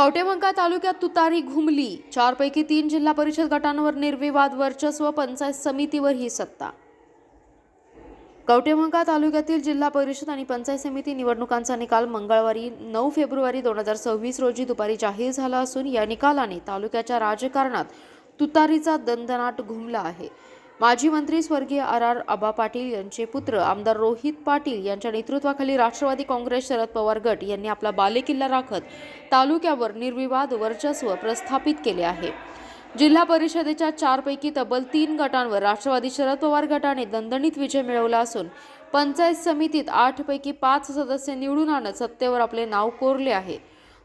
कवटेमंका तालुक्यात तुतारी घुमली. चारपैकी तीन जिल्हा परिषद गटांवर निर्विवाद वर्चस्व पंचायत समितीवर ही सत्ता. कवटेमंका तालुक्यातील जिल्हा परिषद आणि पंचायत समिती निवडणुकांचा निकाल मंगळवारी नऊ फेब्रुवारी दोन हजार सव्वीस रोजी दुपारी जाहीर झाला असून या निकालाने तालुक्याच्या राजकारणात तुतारीचा दणदणाट घुमला आहे. माजी मंत्री स्वर्गीय आर आर आबा पाटील यांचे पुत्र आमदार रोहित पाटील यांच्या नेतृत्वाखाली राष्ट्रवादी काँग्रेस शरद पवार गट यांनी आपला बालेकिल्ला राखत तालुक्यावर निर्विवाद वर्चस्व प्रस्थापित केले आहे. जिल्हा परिषदेच्या चारपैकी तब्बल तीन गटांवर राष्ट्रवादी शरद पवार गटाने दणदणीत विजय मिळवला असून पंचायत समितीत आठपैकी पाच सदस्य निवडून आणत सत्तेवर आपले नाव कोरले आहे.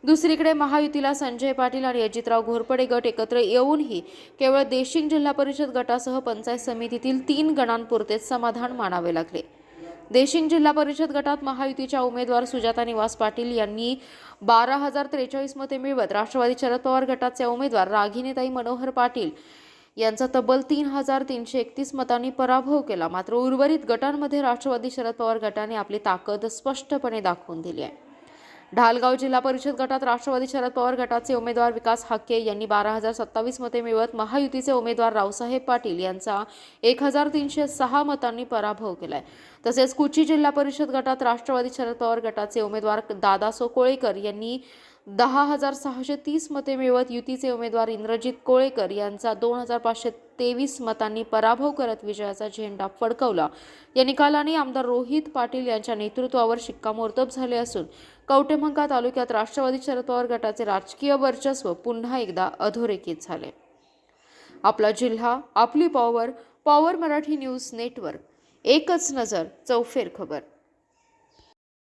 दुसरीकडे महायुतीला संजय पाटील आणि अजितराव घोरपडे गट एकत्र येऊनही केवळ देशिंग जिल्हा परिषद गटासह पंचायत समितीतील तीन गणांपुरतेच समाधान मानावे लागले. देशिंग जिल्हा परिषद गटात महायुतीच्या उमेदवार सुजाता निवास पाटील यांनी बारा हजार त्रेचाळीस मते मिळवत राष्ट्रवादी शरद पवार गटाचे उमेदवार रागिनीताई मनोहर पाटील यांचा तब्बल तीन हजार तीनशे एकतीस मतांनी पराभव केला. मात्र उर्वरित गटांमध्ये राष्ट्रवादी शरद पवार गटाने आपली ताकद स्पष्टपणे दाखवून दिली आहे. ढालगाव जिल्हा परिषद गटात राष्ट्रवादी शरद पवार गटाचे उमेदवार विकास हाके यांनी बारा हजार सत्तावीस मते मिळवत महायुतीचे उमेदवार रावसाहेब पाटील यांचा एक हजार तीनशे सहा मतांनी पराभव केलाय. तसेच कुची जिल्हा परिषद गटात राष्ट्रवादी शरद पवार गटाचे उमेदवार दादा सोकोळेकर यांनी दहा हजार सहाशे तीस मते मिळवत युतीचे उमेदवार इंद्रजित कोळेकर यांचा दोन हजार पाचशे तेवीस मतांनी पराभव करत विजयाचा झेंडा फडकवला. या निकालाने आमदार रोहित पाटील यांच्या नेतृत्वावर शिक्कामोर्तब झाले असून कवटेमंका तालुक्यात राष्ट्रवादी शरद पवार गटाचे राजकीय वर्चस्व पुन्हा एकदा अधोरेखित झाले. आपला जिल्हा आपली power power Marathi news network एकच नजर चौफेर खबर.